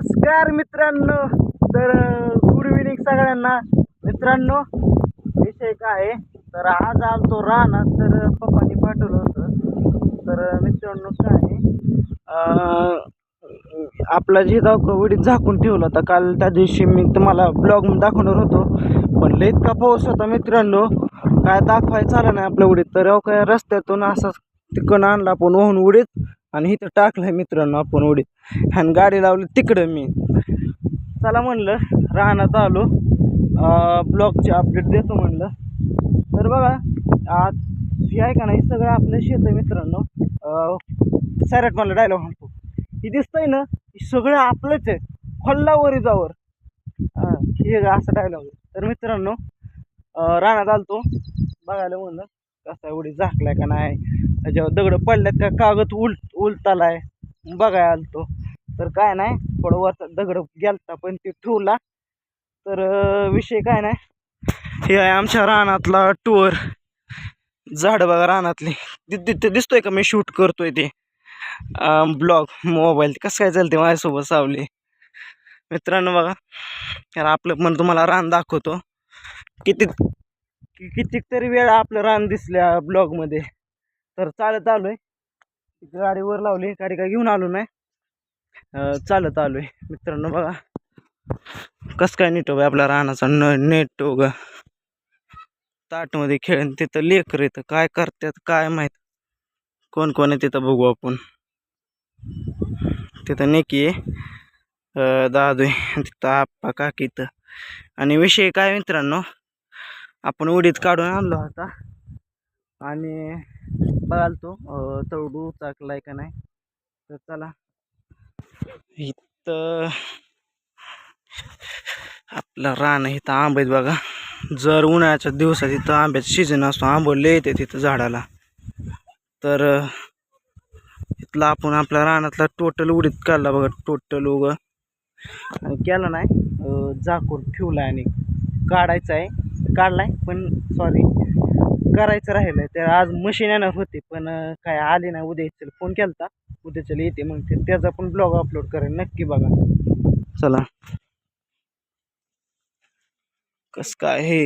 नमस्कार मित्रांनो. तर गुड इव्हिनिंग सगळ्यांना. मित्रांनो विषय काय आहे? तर आज आलतो राहणार तर पप्पांनी पाठवलं होतं. तर मित्रांनो काय आहे, आपला जे उडीत झाकून ठेवलं होता काल त्या दिवशी मी तुम्हाला ब्लॉग दाखवणार होतो. पण लय इतका पाऊस होता मित्रांनो. काय दाखवायचं आलं नाही आपल्या उडीत तर अहो काय रस्त्यातून असाच तिकडून आणला पण वाहून उडीत. आणि इथं टाकलंय मित्रांनो आपण उडीत आणि गाडी लावली तिकडं मी. चला म्हणलं राहण्यात आलो. ब्लॉगचे अपडेट देतो म्हणलं. तर बघा आज हे आहे का नाही सगळं आपलं शेत आहे मित्रांनो. सॅरेट मला डायलॉग म्हणतो. हे दिसतंय ना सगळं आपलंच आहे. खोल्लावर जावर हे असं डायलॉग तर मित्रांनो राहण्यात रानात आलतो. बघायला म्हणलं. कसा एवढी झाकलाय का नाही? त्याच्यावर दगड पडल्यात का? कागद उल उलतालाय. बघाय आलतो. तर काय नाही थोडं वरचा दगड गेलता पण ते ठेवला. तर विषय काय नाही. हे आहे आमच्या रानातला टूर झाड बघा रानातली. तिथे दिसतोय का मी शूट करतोय ते? ब्लॉग मोबाईल कसं काय चालते माझ्यासोबत सावली? मित्रांनो बघा. तर आपलं पण तुम्हाला रान दाखवतो. किती की कितीक तरी वेळ आपलं रान दिसल्या ब्लॉगमध्ये तर चालत आलो आलोय गाडीवर लावली गाडी काय घेऊन आलो नाही. चालत आलो आहे मित्रांनो बघा. कसं काय नीट बाई आपल्या रानाचा न नेट ग ताटमध्ये खेळून तिथं लेकर येतं काय करतात काय माहीत. कोण कोण आहे तिथं बघू आपण. तिथं नेकी आहे. दादू आहे. तिथं आप्पा काकी तर आणि विषय काय मित्रांनो? आपण उडीत काढून आणला होता. आणि बघाल तो तवडू चाकलाय का नाही. तर चला. इथं आपलं रान आहे इथं आंबेत बघा. जर उन्हाळ्याच्या दिवसात इथं आंब्याचा सीझन असतो आंबोले येते तिथं झाडाला. तर इथला आपण आपल्या रानातला टोटल उडीत काढला बघा. टोटल उग. आणि केला नाही अं, झाकून ठेवला आणि काढायचा आहे. काढलाय पण सॉरी करायचं राहिलं तर आज मशीन येणार होते पण काय आली नाही. उद्या चल फोन केला उद्या चल येते मग ते. त्याचा पण ब्लॉग अपलोड करेन नक्की बघा. चला. कस काय हे?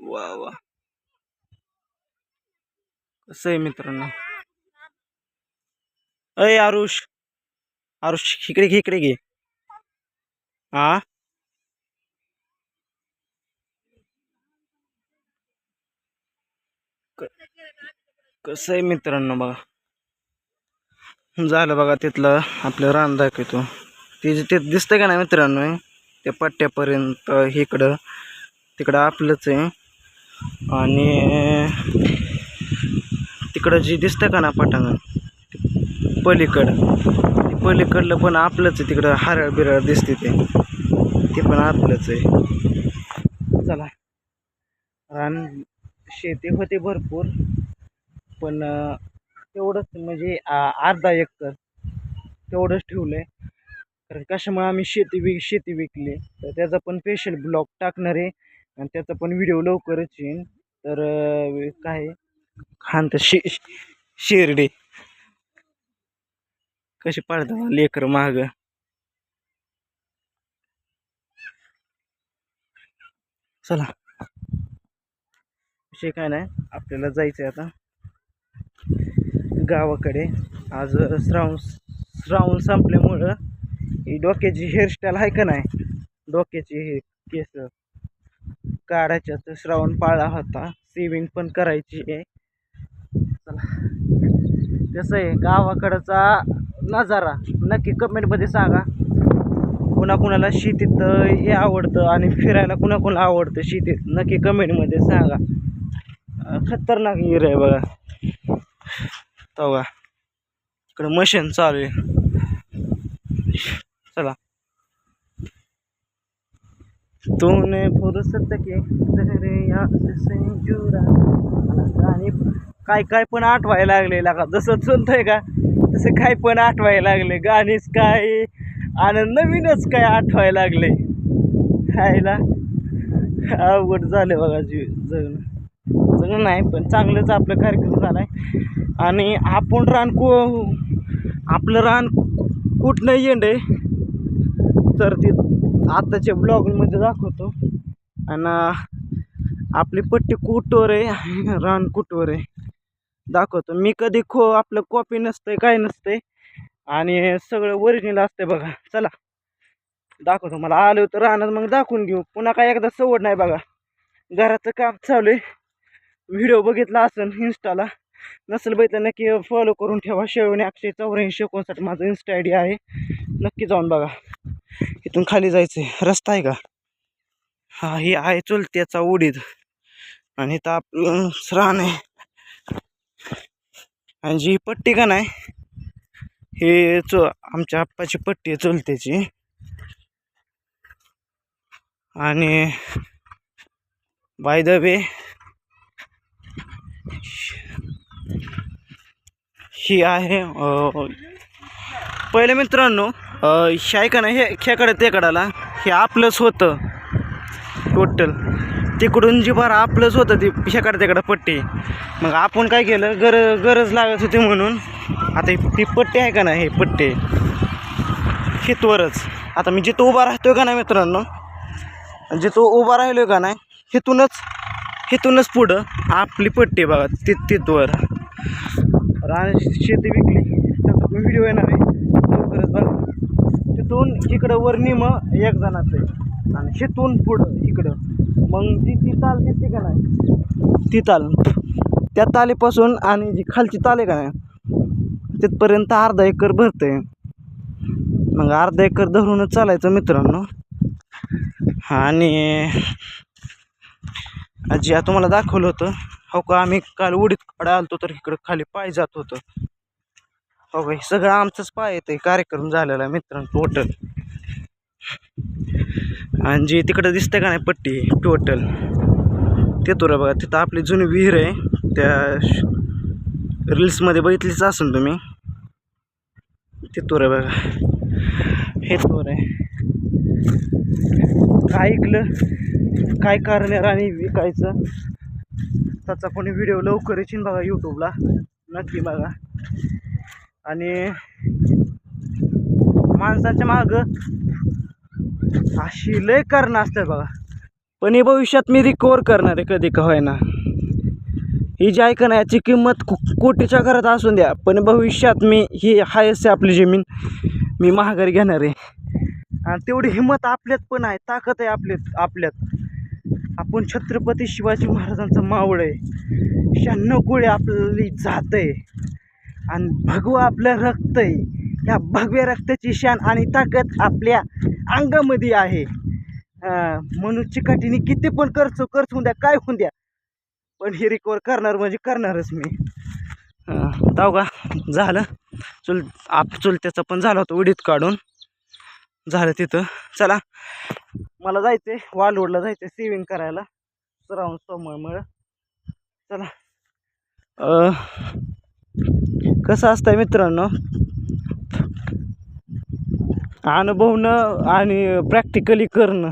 वा वा. कसं आहे मित्रांनो? अय आरुष. आरुष इकडे घे इकडे घे. हा कसं आहे मित्रांनो बघा? झालं बघा तिथलं आपलं रान दाखवतो ते. जे- ते दिसतंय का नाही मित्रांनो? त्या पट्ट्यापर्यंत इकडं तिकडं आपलंच आहे. आणि तिकडं जी दिसतंय का ना पटांगण? पलीकडं. पलीकडलं पण आपलंच आहे तिकडं हरळ बिरळ दिसते ते. ते पण आपलंच आहे. चला. रान शेती होते भरपूर पण तेवढंच म्हणजे आ- अर्धा एकर तेवढंच ठेवलं आहे कारण कशामुळे आम्ही शेती विक शेती विकली? तर त्याचा पण स्पेशल ब्लॉग टाकणार आहे. आणि त्याचा पण व्हिडिओ लवकरच येईन. तर काय खान तर शे शिर्डी. कशी पाळतात हो लेकर माग? चला. विषय काय नाही आपल्याला जायचं आहे आता. गावाकडे. आज श्रावण श्रावण संपल्यामुळं ही डोक्याची हेअरस्टाईल आहे का नाही? डोक्याची हे केस काढायच्या तर श्रावण पाळा होता. सेविंग पण करायची आहे. चला. कसं आहे गावाकडचा नजारा. नक्की कमेंटमध्ये सांगा. कुणाकुणाला शेतीत हे आवडतं आणि फिरायला कुणाकुणाला आवडतं शेतीत नक्की कमेंटमध्ये सांगा. खतरनाक हिर आहे बघा. तवा. इकडं मशीन चालू आहे. चला. तूने फुरसत के आणि काय काय पण आठवायला लागले. का जसं चलतंय का? तसं काय पण आठवायला लागले गाणीच काय आणि नवीनच काय आठवायला लागले. खायला अवघड झालं बघा जीव जगणं. जगणं नाही पण चांगलंच आपलं कार्यक्रम झाला आहे आणि आपण रान को आपलं रान कुठनं येंड आहे तर ते आत्ताच्या ब्लॉगमध्ये दाखवतो. आणि आपली पट्टी कुठवर आहे रान कुठवर आहे? दाखवतो. मी कधी खो आपलं कॉपी नसतंय काय नसतंय. आणि सगळं ओरिजिनल असतंय बघा. चला. दाखवतो. मला आलं तर राहणार मग दाखवून घेऊ. पुन्हा काय एकदा सवड नाही बघा. घराचं काम चालू आहे. व्हिडिओ बघितला असेल इन्स्टाला नसेल बघितलं नक्की फॉलो करून ठेवा. शेवणी अक्षय चौऱ्याऐंशी एकोणसाठ माझं इन्स्टा आय डी आहे. नक्की जाऊन बघा. इथून खाली जायचं आहे रस्ता आहे का? हा ही आहे चुलत्याचा उडीद. आणि इथं आपलं रान आहे. आणि जी पट्टी का नाही हे चो आमच्या आप्पाची पट्टी आहे चुलत्याची. आणि बाय द वे ही आहे पहिले मित्रांनो अं, का नाही हे खेकडे तेकडाला हे आपलंच होतं. टोटल. तिकडून जी बार आपलंच होतं ती ह्याकडे तिकडं पट्टी. मग आपण काय केलं? गर गरज लागत होती म्हणून. आता ती पट्टी आहे का नाही? हे पट्टी. हितवरच आता मी जिथं उभा राहतोय का नाही मित्रांनो जिथं उभा राहिलोय का नाही हिथूनच हिथूनच पुढं आपली पट्टी बघा ति तिथवर. शेती विकली. त्याचा व्हिडिओ येणार आहे. लवकरच बघा. तिथून इकडं वर निम एक जणाचं आहे. आणि शेतून पुढं इकडं. मग जी ती ताल दिसते का नाही? ती ताल त्या तालीपासून आणि जी खालची ताल आहे का नाही तिथपर्यंत अर्धा एकर भरते मग अर्धा एकर धरूनच चालायचं मित्रांनो. आणि आजी आता तुम्हाला दाखवलं होतं. हो का आम्ही काल उडीत कडे आलतो तर इकडं खाली पाय जात होतं. हो का हे सगळं आमचंच पाय येतं कार्यक्रम झालेला आहे मित्रांनो टोटल आणि जी तिकडं दिसते का नाही पट्टी टोटल ते तुरा बघा तिथं आपली जुनी विहीर आहे. त्या रील्समध्ये बघितलीच असेल तुम्ही. ते तुरा बघा. हे तोर आहे. काय ऐकलं? काय कारण आहे राणी विकायचं? त्याचा पण व्हिडिओ लवकर येशील बघा यूट्यूबला नक्की बघा. आणि माणसाच्या मागं अशी लय कारणं असतं बघा. पण हे भविष्यात मी रिकवर करणार आहे कधी का होईना. ही जी ऐकणं याची किंमत कोटीच्या घरात असून द्या पण भविष्यात मी ही हायस्ट आपली जमीन. मी महागारी घेणार आहे. आणि तेवढी हिंमत आपल्यात पण आहे ताकद आहे आपल्यात आपल्यात. आपण छत्रपती शिवाजी महाराजांचं मावळ आहे. शहाण्णव गोळे आपली जात आहे. आणि भगवा आपलं रक्त आहे. ह्या भगव्या रक्ताची शान आणि ताकद आपल्या अंगामध्ये आहे. म्हणून चिकाटीने किती पण खर्च खर्च होऊन द्या काय होऊन द्या. पण हे रिकवर करणार म्हणजे करणारच मी. अं, जाऊ का? झालं. चुल आप चुलत्याचं पण झालं होतं उडीत काढून. झालं तिथं. चला. मला जायचं आहे वालवडला जायचं आहे सेविंग करायला. श्रावण सोमवारमुळं चला. कसं असतंय मित्रांनो? अनुभवणं आणि प्रॅक्टिकली करणं.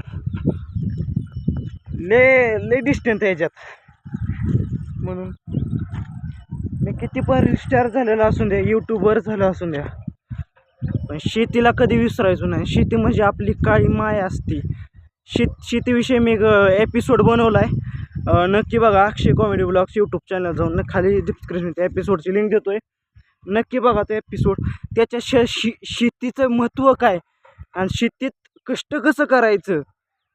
ले ले डिस्टन्स याच्यात. म्हणून मी किती पण स्टार झालेला असून द्या यूट्यूबर झालं असून द्या. पण शेतीला कधी विसरायचो नाही. शेती म्हणजे आपली काळी माय असती. शेत शेतीविषयी मी एपिसोड बनवला आहे नक्की बघा Akshay comedy blogs YouTube channel जाऊन. खाली डिस्क्रिप्शन त्या एपिसोडची लिंक देतो आहे नक्की बघा तो एपिसोड त्याच्या श शे शेतीचं महत्त्व काय? आणि शेतीत कष्ट कसं करायचं?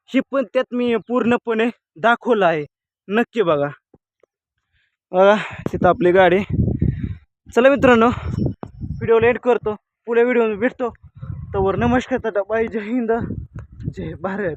हे पण त्यात मी पूर्णपणे दाखवलं आहे. नक्की बघा. बघा तिथं आपली गाडी. चला मित्रांनो व्हिडिओ लेट करतो. पुढे व्हिडिओ भेटतो. तोवर नमस्कार दादा बाय. जय हिंद. जय भारत.